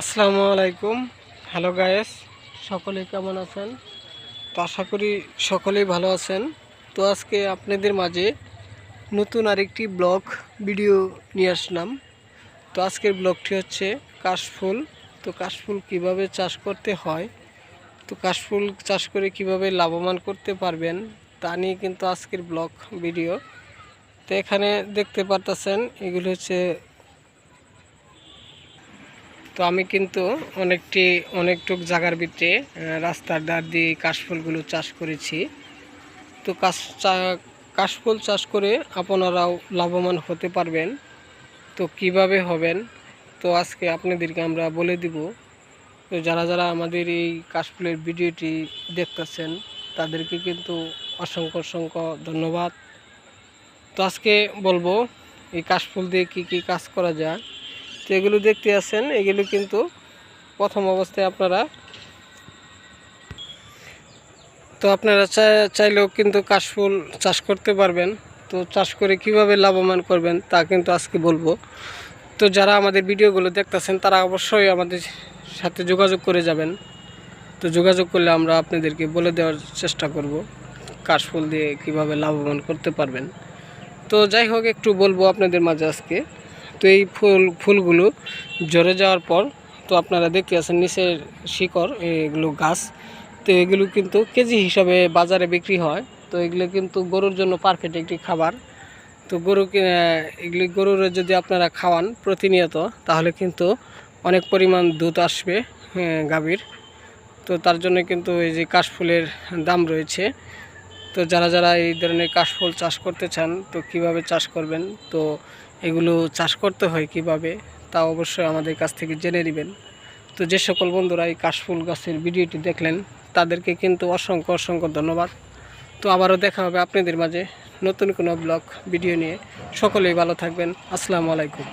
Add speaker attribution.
Speaker 1: আসসালামু আলাইকুম। Hello guys সকলে কেমন আছেন? তো আশা করি সকলেই ভালো আছেন। তো আজকে আপনাদের মাঝে নতুন আরেকটি ব্লগ ভিডিও নিয়ে আসলাম। তো আজকের ব্লগটি হচ্ছে কাশফুল। তো কাশফুল কীভাবে চাষ করতে হয়? তো কাশফুল চাষ করে কীভাবে লাভবান করতে পারবেন? তা নিয়ে কিন্তু আজকের ব্লগ ভিডিও। তো এখানে দেখতে পারতেছেন এগুলো হচ্ছে তো আমি কিন্তু অনেকটি, অনেকটুক জায়গার ভিতরে রাস্তার ধার দিয়ে কাশফুলগুলো চাষ করেছি। তো কাশ কাশফুল চাষ করে আপনারাও লাভবান হতে পারবেন। তো কীভাবে হবেন? তো আজকে আপনাদেরকে আমরা বলে দিব। তো যারা যারা আমাদের এই কাশফুলের ভিডিওটি দেখতেছেন, তাদেরকে কিন্তু অসংখ্য অসংখ্য ধন্যবাদ। তো আজকে বলব, এই কাশফুল দিয়ে কি কি কাজ করা যায়? তো এগুলো দেখতে আছেন, এগুলো কিন্তু প্রথম অবস্থায় আপনারা তো আপনারা চাই- চাইলেও কিন্তু কাশফুল চাষ করতে পারবেন। তো চাষ করে কীভাবে লাভবান করবেন তা কিন্তু আজকে বলব। তো যারা আমাদের ভিডিওগুলো দেখতেছেন, তারা অবশ্যই আমাদের সাথে যোগাযোগ করে যাবেন। তো যোগাযোগ করলে আমরা আপনাদেরকে বলে দেওয়ার চেষ্টা করব কাশফুল দিয়ে কীভাবে লাভবান করতে পারবেন। তো যাই হোক, একটু বলব আপনাদের মাঝে আজকে। তো এই ফুল, ফুলগুলো ঝরে যাওয়ার পর তো আপনারা দেখতে আছেন নিচের শিকড়, এগুলো গাছ। তো এগুলো কিন্তু কেজি হিসাবে বাজারে বিক্রি হয়। তো এগুলো কিন্তু গরুর জন্য পারফেক্ট একটি খাবার। তো গরু এগুলি গরুর যদি আপনারা খাওয়ান প্রতিনিয়ত, তাহলে কিন্তু অনেক পরিমাণ দুধ আসবে গাভীর। তো তার জন্য কিন্তু এই যে কাশফুলের দাম রয়েছে। তো যারা যারা এই ধরনের কাশফুল চাষ করতে চান, তো কীভাবে চাষ করবেন? তো এগুলো চাষ করতে হয় কীভাবে, তা অবশ্যই আমাদের কাছ থেকে জেনে নেবেন। তো যে সকল বন্ধুরা এই কাশফুল গাছের ভিডিওটি দেখলেন, তাদেরকে কিন্তু অসংখ্য অসংখ্য ধন্যবাদ। তো আবারও দেখা হবে আপনাদের মাঝে নতুন কোনো ব্লগ, ভিডিও নিয়ে। সকলেই ভালো থাকবেন। আসসালামু আলাইকুম।